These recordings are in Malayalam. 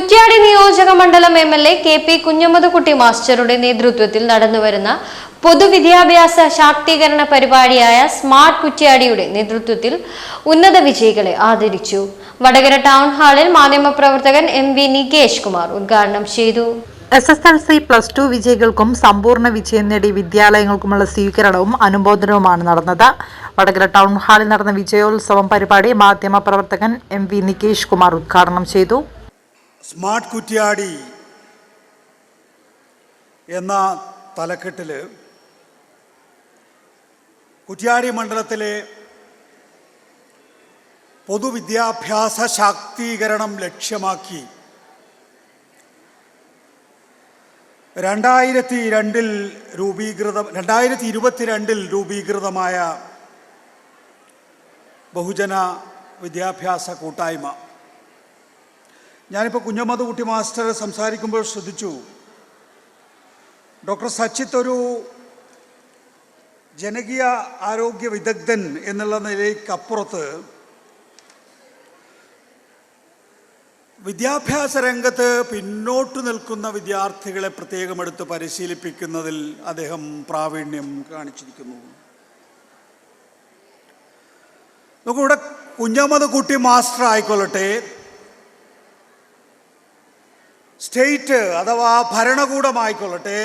കുറ്റ്യാടി നിയോജക മണ്ഡലം M L A K P Kunhammad മാസ്റ്ററുടെ നേതൃത്വത്തിൽ നടന്നുവരുന്ന പൊതുവിദ്യാഭ്യാസ ശാക്തീകരണ പരിപാടിയായ സ്മാർട്ട് കുറ്റ്യാടിയുടെ നേതൃത്വത്തിൽ ഉന്നത വിജയികളെ ആദരിച്ചു. വടകര ടൗൺ ഹാളിൽ മാധ്യമപ്രവർത്തകൻ എം വി നികേഷ് കുമാർ ഉദ്ഘാടനം ചെയ്തു. S S L C plus two വിജയികൾക്കും സമ്പൂർണ വിജയം നേടിയ വിദ്യാലയങ്ങൾക്കുമുള്ള സ്വീകരണവും അനുമോദനവുമാണ് നടന്നത്. വടകര ടൗൺ ഹാളിൽ നടന്ന വിജയോത്സവം പരിപാടി മാധ്യമപ്രവർത്തകൻ എം വി നികേഷ് കുമാർ ഉദ്ഘാടനം ചെയ്തു. സ്മാർട്ട് കുറ്റ്യാടി എന്ന തലക്കെട്ടിൽ കുറ്റ്യാടി മണ്ഡലത്തിലെ പൊതുവിദ്യാഭ്യാസ ശാക്തീകരണം ലക്ഷ്യമാക്കി രണ്ടായിരത്തി രണ്ടിൽ രൂപീകൃത രണ്ടായിരത്തി ഇരുപത്തിരണ്ടിൽ രൂപീകൃതമായ ബഹുജന വിദ്യാഭ്യാസ കൂട്ടായ്മ. ഞാനിപ്പോൾ കുഞ്ഞമ്മദ് കുട്ടി മാസ്റ്റർ സംസാരിക്കുമ്പോൾ ശ്രദ്ധിച്ചു. ഡോക്ടർ സച്ചിത് ഒരു ജനകീയ ആരോഗ്യ വിദഗ്ധൻ എന്നുള്ള നിലയ്ക്കപ്പുറത്ത് വിദ്യാഭ്യാസ രംഗത്ത് പിന്നോട്ട് നിൽക്കുന്ന വിദ്യാർത്ഥികളെ പ്രത്യേകം എടുത്ത് പരിശീലിപ്പിക്കുന്നതിൽ അദ്ദേഹം പ്രാവീണ്യം കാണിച്ചിരിക്കുന്നു. നമുക്കിവിടെ കുഞ്ഞമ്മദ് കുട്ടി മാസ്റ്റർ ആയിക്കൊള്ളട്ടെ. സ്റ്റേറ്റ് അഥവാ ഭരണകൂടമായിക്കൊള്ളട്ടെ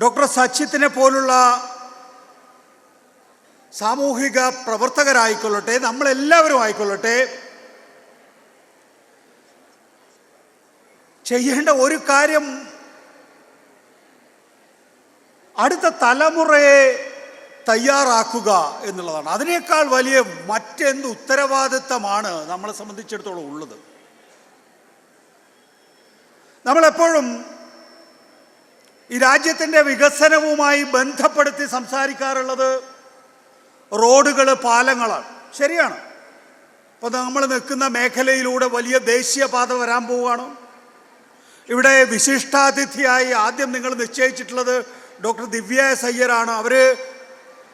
ഡോക്ടർ സച്ചിത്തിനെ പോലുള്ള സാമൂഹിക പ്രവർത്തകരായിക്കൊള്ളട്ടെ നമ്മളെല്ലാവരും ആയിക്കൊള്ളട്ടെ ചെയ്യേണ്ട ഒരു കാര്യം അടുത്ത തലമുറയെ തയ്യാറാക്കുക എന്നുള്ളതാണ്. അതിനേക്കാൾ വലിയ മറ്റെന്ത് ഉത്തരവാദിത്തമാണ് നമ്മളെ സംബന്ധിച്ചിടത്തോളം ഉള്ളത്. നമ്മളെപ്പോഴും ഈ രാജ്യത്തിന്റെ വികസനവുമായി ബന്ധപ്പെടുത്തി സംസാരിക്കാറുള്ളത് റോഡുകൾ പാലങ്ങളാണ്. ശരിയാണ്. ഇപ്പോൾ നമ്മൾ നിൽക്കുന്ന മേഖലയിലൂടെ വലിയ ദേശീയപാത വരാൻ പോവുകയാണ്. ഇവിടെ വിശിഷ്ടാതിഥിയായി ആദ്യം നിങ്ങൾ നിശ്ചയിച്ചിട്ടുള്ളത് ഡോക്ടർ ദിവ്യ എസ് അവർ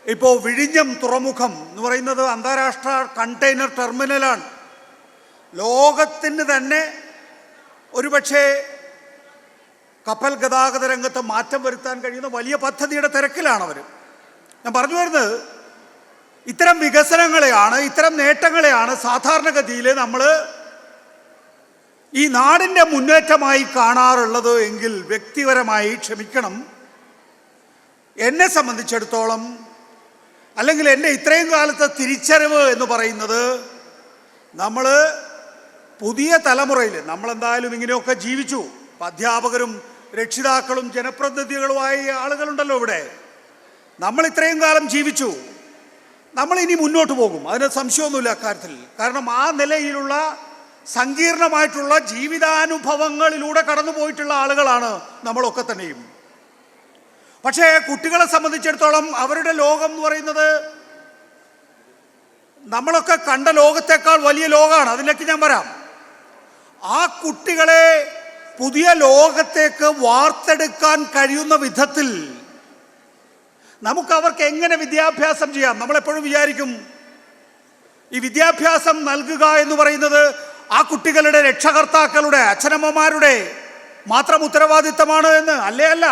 ഇപ്പോൾ വിഴിഞ്ഞം തുറമുഖം എന്ന് പറയുന്നത് അന്താരാഷ്ട്ര കണ്ടെയ്നർ ടെർമിനലാണ്. ലോകത്തിന് തന്നെ ഒരുപക്ഷെ കപ്പൽ ഗതാഗത രംഗത്ത് മാറ്റം വരുത്താൻ കഴിയുന്ന വലിയ പദ്ധതിയുടെ തിരക്കിലാണ് അവർ ഞാൻ പറഞ്ഞു വരുന്നത് ഇത്തരം വികസനങ്ങളെയാണ് ഇത്തരം നേട്ടങ്ങളെയാണ് സാധാരണഗതിയിൽ നമ്മൾ ഈ നാടിന്റെ മുന്നേറ്റമായി കാണാറുള്ളത് എങ്കിൽ വ്യക്തിപരമായി ക്ഷമിക്കണം. എന്നെ സംബന്ധിച്ചിടത്തോളം അല്ലെങ്കിൽ എന്റെ ഇത്രയും കാലത്തെ തിരിച്ചറിവ് എന്ന് പറയുന്നത് നമ്മൾ പുതിയ തലമുറയിൽ നമ്മളെന്തായാലും ഇങ്ങനെയൊക്കെ ജീവിച്ചു. അധ്യാപകരും രക്ഷിതാക്കളും ജനപ്രതിനിധികളുമായ ആളുകളുണ്ടല്ലോ ഇവിടെ. നമ്മൾ ഇത്രയും കാലം ജീവിച്ചു. നമ്മൾ ഇനി മുന്നോട്ട് പോകും. അതിന് സംശയമൊന്നുമില്ല അക്കാര്യത്തിൽ. കാരണം ആ നിലയിലുള്ള സങ്കീർണമായിട്ടുള്ള ജീവിതാനുഭവങ്ങളിലൂടെ കടന്നു പോയിട്ടുള്ള ആളുകളാണ് നമ്മളൊക്കെ തന്നെയും. പക്ഷേ കുട്ടികളെ സംബന്ധിച്ചിടത്തോളം അവരുടെ ലോകം എന്ന് പറയുന്നത് നമ്മളൊക്കെ കണ്ട ലോകത്തേക്കാൾ വലിയ ലോകമാണ്. അതിലേക്ക് ഞാൻ വരാം. ആ കുട്ടികളെ പുതിയ ലോകത്തേക്ക് വാർത്തെടുക്കാൻ കഴിയുന്ന വിധത്തിൽ നമുക്ക് അവർക്ക് എങ്ങനെ വിദ്യാഭ്യാസം ചെയ്യാം? നമ്മളെപ്പോഴും വിചാരിക്കും ഈ വിദ്യാഭ്യാസം നൽകുക എന്ന് പറയുന്നത് ആ കുട്ടികളുടെ രക്ഷകർത്താക്കളുടെ അച്ഛനമ്മമാരുടെ മാത്രം ഉത്തരവാദിത്തമാണ് എന്ന്. അല്ലേ അല്ല.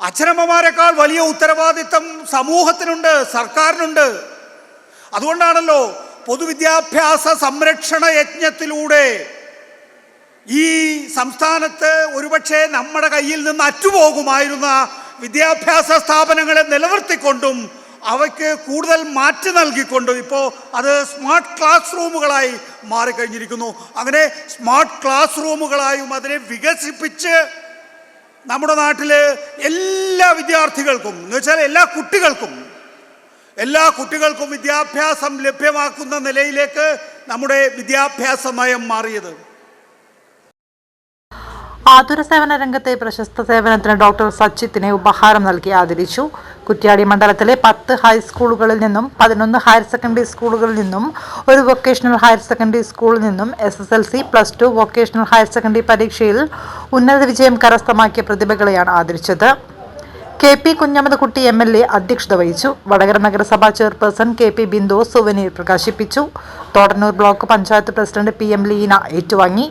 അച്ഛനമ്മമാരെക്കാൾ വലിയ ഉത്തരവാദിത്തം സമൂഹത്തിനുണ്ട് സർക്കാരിനുണ്ട്. അതുകൊണ്ടാണല്ലോ പൊതുവിദ്യാഭ്യാസ സംരക്ഷണ യജ്ഞത്തിലൂടെ ഈ സംസ്ഥാനത്ത് ഒരുപക്ഷെ നമ്മുടെ കയ്യിൽ നിന്ന് അറ്റുപോകുമായിരുന്ന വിദ്യാഭ്യാസ സ്ഥാപനങ്ങളെ നിലനിർത്തിക്കൊണ്ടും അവയ്ക്ക് കൂടുതൽ മാറ്റി നൽകിക്കൊണ്ടും ഇപ്പോൾ അത് സ്മാർട്ട് ക്ലാസ് റൂമുകളായി മാറിക്കഴിഞ്ഞിരിക്കുന്നു. അങ്ങനെ സ്മാർട്ട് ക്ലാസ് റൂമുകളായും അതിനെ വികസിപ്പിച്ച് നമ്മുടെ നാട്ടിൽ എല്ലാ വിദ്യാർത്ഥികൾക്കും എന്ന് വെച്ചാൽ എല്ലാ കുട്ടികൾക്കും എല്ലാ കുട്ടികൾക്കും വിദ്യാഭ്യാസം ലഭ്യമാക്കുന്ന നിലയിലേക്ക് നമ്മുടെ വിദ്യാഭ്യാസ നയം മാറിയത്. ആതുര സേവന രംഗത്തെ പ്രശസ്ത സേവനത്തിന് ഡോക്ടർ സച്ചിത്തിനെ ഉപഹാരം നൽകി ആദരിച്ചു. കുറ്റ്യാടി മണ്ഡലത്തിലെ പത്ത് ഹൈസ്കൂളുകളിൽ നിന്നും പതിനൊന്ന് ഹയർ സെക്കൻഡറി സ്കൂളുകളിൽ നിന്നും ഒരു വൊക്കേഷണൽ ഹയർ സെക്കൻഡറി സ്കൂളിൽ നിന്നും S S L C plus two vocational higher secondary പരീക്ഷയിൽ ഉന്നത വിജയം കരസ്ഥമാക്കിയ പ്രതിഭകളെയാണ് ആദരിച്ചത്. K P Kunhammadkutty M L A അധ്യക്ഷത വഹിച്ചു. വടകര നഗരസഭാ chairperson K P Bindu souvenir പ്രകാശിപ്പിച്ചു. Thodannur block panchayat president P M Leena ഏറ്റുവാങ്ങി.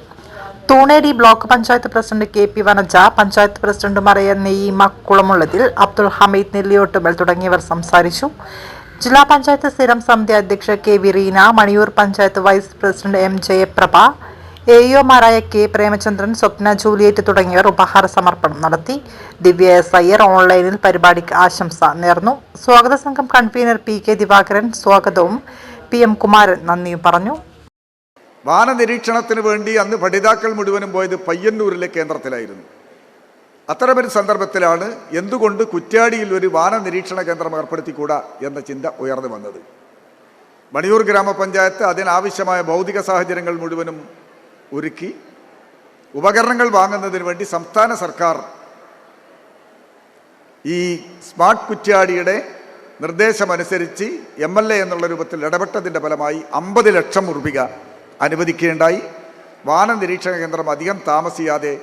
Thuneri block panchayat president K P Vanaja panchayat പ്രസിഡന്റുമാരായ നെയ്മ കുളമുള്ളതിൽ അബ്ദുൾ ഹമീദ് നെല്ലിയോട്ടുമൽ തുടങ്ങിയവർ സംസാരിച്ചു. ജില്ലാ പഞ്ചായത്ത് സ്ഥിരം സമിതി അധ്യക്ഷ K V Reena Maniyur panchayat vice president M Jayaprabha A ഒമാരായ K Premachandran Swapna Juliet തുടങ്ങിയവർ ഉപഹാര സമർപ്പണം നടത്തി. ദിവ്യ എസ് അയ്യർ ഓൺലൈനിൽ പരിപാടിക്ക് ആശംസ നേർന്നു. സ്വാഗത സംഘം കൺവീനർ പി കെ ദിവാകരൻ സ്വാഗതവും പി എം കുമാരൻ നന്ദിയും പറഞ്ഞു. വാനനിരീക്ഷണത്തിന് വേണ്ടി അന്ന് പഠിതാക്കൾ മുഴുവനും പോയത് പയ്യന്നൂരിലെ കേന്ദ്രത്തിലായിരുന്നു. അത്തരമൊരു സന്ദർഭത്തിലാണ് എന്തുകൊണ്ട് കുറ്റ്യാടിയിൽ ഒരു വാനനിരീക്ഷണ കേന്ദ്രം ഏർപ്പെടുത്തിക്കൂടാ എന്ന ചിന്ത ഉയർന്നു വന്നത്. മണിയൂർ ഗ്രാമപഞ്ചായത്ത് അതിനാവശ്യമായ ഭൗതിക സാഹചര്യങ്ങൾ മുഴുവനും ഒരുക്കി ഉപകരണങ്ങൾ വാങ്ങുന്നതിന് വേണ്ടി സംസ്ഥാന സർക്കാർ ഈ സ്മാർട്ട് കുറ്റ്യാടിയുടെ നിർദ്ദേശമനുസരിച്ച് എം എൽ എ എന്നുള്ള രൂപത്തിൽ ഇടപെട്ടതിന്റെ ഫലമായി അമ്പത് ലക്ഷം റുപിക അനുവദിക്കുകയുണ്ടായി. വാന നിരീക്ഷണ കേന്ദ്രം അധികം താമസിയാതെ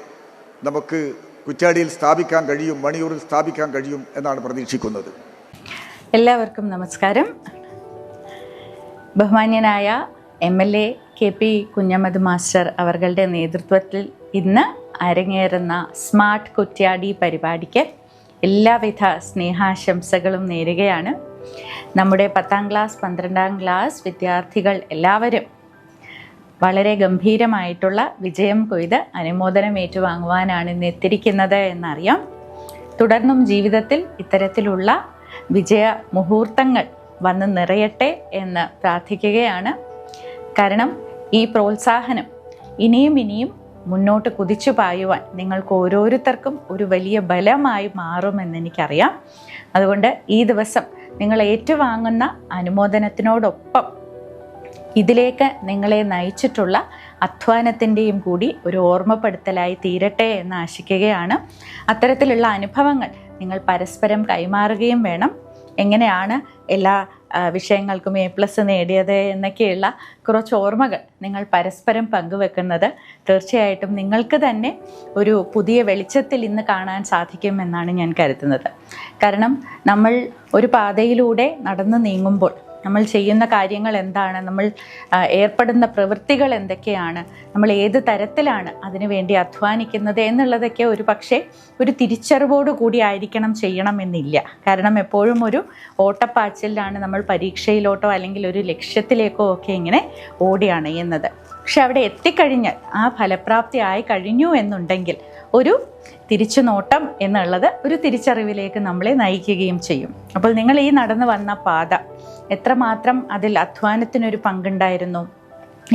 നമുക്ക് കുറ്റാടിയിൽ സ്ഥാപിക്കാൻ കഴിയും മണിയൂരിൽ സ്ഥാപിക്കാൻ കഴിയും എന്നാണ് പ്രതീക്ഷിക്കുന്നത്. എല്ലാവർക്കും നമസ്കാരം. ബഹുമാന്യനായ M L A K P Kunhammad master അവരുടെ നേതൃത്വത്തിൽ ഇന്ന് അരങ്ങേറുന്ന സ്മാർട്ട് കുറ്റ്യാടി പരിപാടിക്ക് എല്ലാവിധ സ്നേഹാശംസകളും നേരുകയാണ്. നമ്മുടെ പത്താം ക്ലാസ് പന്ത്രണ്ടാം ക്ലാസ് വിദ്യാർത്ഥികൾ എല്ലാവരും വളരെ ഗംഭീരമായിട്ടുള്ള വിജയം കൊയ്ത് അനുമോദനം ഏറ്റുവാങ്ങുവാനാണ് ഇന്ന് എത്തിയിരിക്കുന്നത് എന്നറിയാം. തുടർന്നും ജീവിതത്തിൽ ഇത്തരത്തിലുള്ള വിജയ മുഹൂർത്തങ്ങൾ വന്ന് നിറയട്ടെ എന്ന് പ്രാർത്ഥിക്കുകയാണ്. കാരണം ഈ പ്രോത്സാഹനം ഇനിയും ഇനിയും മുന്നോട്ട് കുതിച്ചു പായുവാൻ നിങ്ങൾക്ക് ഓരോരുത്തർക്കും ഒരു വലിയ ബലമായി മാറുമെന്ന് എനിക്കറിയാം. അതുകൊണ്ട് ഈ ദിവസം നിങ്ങൾ ഏറ്റുവാങ്ങുന്ന അനുമോദനത്തിനോടൊപ്പം ഇതിലേക്ക് നിങ്ങളെ നയിച്ചിട്ടുള്ള അധ്വാനത്തിന്റെയും കൂടി ഒരു ഓർമ്മപ്പെടുത്തലായി തീരട്ടെ എന്ന് ആശിക്കുകയാണ്. അത്തരത്തിലുള്ള അനുഭവങ്ങൾ നിങ്ങൾ പരസ്പരം കൈമാറുകയും വേണം. എങ്ങനെയാണ് എല്ലാ വിഷയങ്ങൾക്കും എ പ്ലസ് നേടിയത് എന്നൊക്കെയുള്ള കുറച്ച് ഓർമ്മകൾ നിങ്ങൾ പരസ്പരം പങ്കുവെക്കുന്നത് തീർച്ചയായിട്ടും നിങ്ങൾക്ക് തന്നെ ഒരു പുതിയ വെളിച്ചത്തിൽ ഇന്ന് കാണാൻ സാധിക്കുമെന്നാണ് ഞാൻ കരുതുന്നത്. കാരണം നമ്മൾ ഒരു പാതയിലൂടെ നടന്നു നീങ്ങുമ്പോൾ നമ്മൾ ചെയ്യുന്ന കാര്യങ്ങൾ എന്താണ്? നമ്മൾ ഏർപ്പെടുന്ന പ്രവൃത്തികൾ എന്തൊക്കെയാണ്? നമ്മൾ ഏത് തരത്തിലാണ് അതിനു വേണ്ടി അധ്വാനിക്കുന്നത് എന്നുള്ളതൊക്കെ ഒരു പക്ഷേ ഒരു തിരിച്ചറിവോട് കൂടി ആയിരിക്കണം ചെയ്യണമെന്നില്ല. കാരണം എപ്പോഴും ഒരു ഓട്ടപ്പാച്ചിലാണ് നമ്മൾ പരീക്ഷയിലോട്ടോ അല്ലെങ്കിൽ ഒരു ലക്ഷ്യത്തിലേക്കോ ഒക്കെ ഇങ്ങനെ ഓടി അണയുന്നത്. പക്ഷെ അവിടെ എത്തിക്കഴിഞ്ഞാൽ ആ ഫലപ്രാപ്തി ആയി കഴിഞ്ഞു എന്നുണ്ടെങ്കിൽ ഒരു തിരിച്ചുനോട്ടം എന്നുള്ളത് ഒരു തിരിച്ചറിവിലേക്ക് നമ്മളെ നയിക്കുകയും ചെയ്യും. അപ്പോൾ നിങ്ങൾ ഈ നടന്നു വന്ന പാത എത്രമാത്രം അതിൽ അധ്വാനത്തിനൊരു പങ്കുണ്ടായിരുന്നു?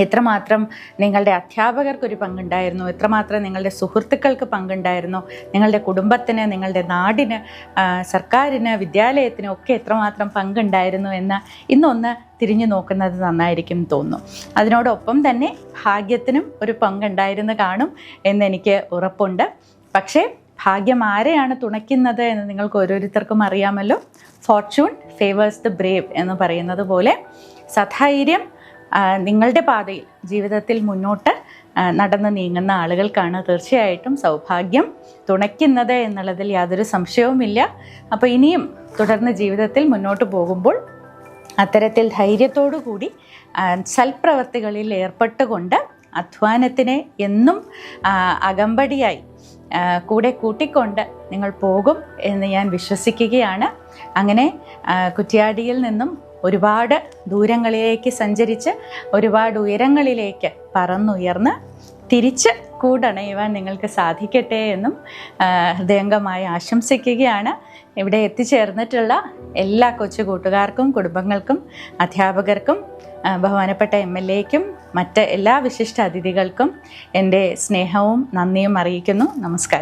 എത്രമാത്രം നിങ്ങളുടെ അധ്യാപകർക്കൊരു പങ്കുണ്ടായിരുന്നു? എത്രമാത്രം നിങ്ങളുടെ സുഹൃത്തുക്കൾക്ക് പങ്കുണ്ടായിരുന്നു? നിങ്ങളുടെ കുടുംബത്തിന് നിങ്ങളുടെ നാടിന് സർക്കാരിന് വിദ്യാലയത്തിന് ഒക്കെ എത്രമാത്രം പങ്കുണ്ടായിരുന്നു എന്ന് ഇന്നൊന്ന് തിരിഞ്ഞു നോക്കുന്നത് നന്നായിരിക്കും തോന്നുന്നു. അതിനോടൊപ്പം തന്നെ ഭാഗ്യത്തിനും ഒരു പങ്കുണ്ടായിരുന്നു കാണും എന്നെനിക്ക് ഉറപ്പുണ്ട്. പക്ഷേ ഭാഗ്യം ആരെയാണ് തുണയ്ക്കുന്നത് എന്ന് നിങ്ങൾക്ക് ഓരോരുത്തർക്കും അറിയാമല്ലോ. ഫോർച്യൂൺ ഫേവേഴ്സ് ദ ബ്രേവ് എന്ന് പറയുന്നത് പോലെ സധൈര്യം നിങ്ങളുടെ പാതയിൽ ജീവിതത്തിൽ മുന്നോട്ട് നടന്ന് നീങ്ങുന്ന ആളുകൾക്കാണ് തീർച്ചയായിട്ടും സൗഭാഗ്യം തുണയ്ക്കുന്നത് എന്നുള്ളതിൽ യാതൊരു സംശയവുമില്ല. അപ്പോൾ ഇനിയും തുടർന്ന് ജീവിതത്തിൽ മുന്നോട്ട് പോകുമ്പോൾ അത്തരത്തിൽ ധൈര്യത്തോടു കൂടി സൽപ്രവർത്തികളിൽ ഏർപ്പെട്ടുകൊണ്ട് അധ്വാനത്തിനെ എന്നും അകമ്പടിയായി കൂടെ കൂട്ടിക്കൊണ്ട് നിങ്ങൾ പോകും എന്ന് ഞാൻ വിശ്വസിക്കുകയാണ്. അങ്ങനെ കുറ്റിയാടിയിൽ നിന്നും ഒരുപാട് ദൂരങ്ങളിലേക്ക് സഞ്ചരിച്ച് ഒരുപാട് ഉയരങ്ങളിലേക്ക് പറന്നുയർന്ന് തിരിച്ച് കൂടണയുവാൻ നിങ്ങൾക്ക് സാധിക്കട്ടെ എന്നും ഹൃദയംഗമായി ആശംസിക്കുകയാണ്. ഇവിടെ എത്തിച്ചേർന്നിട്ടുള്ള എല്ലാ കൊച്ചു കൂട്ടുകാർക്കും കുടുംബങ്ങൾക്കും അധ്യാപകർക്കും ബഹുമാനപ്പെട്ട എം എൽ എക്കും മറ്റ് എല്ലാ വിശിഷ്ട അതിഥികൾക്കും എന്റെ സ്നേഹവും നന്ദിയും അറിയിക്കുന്നു. നമസ്കാരം.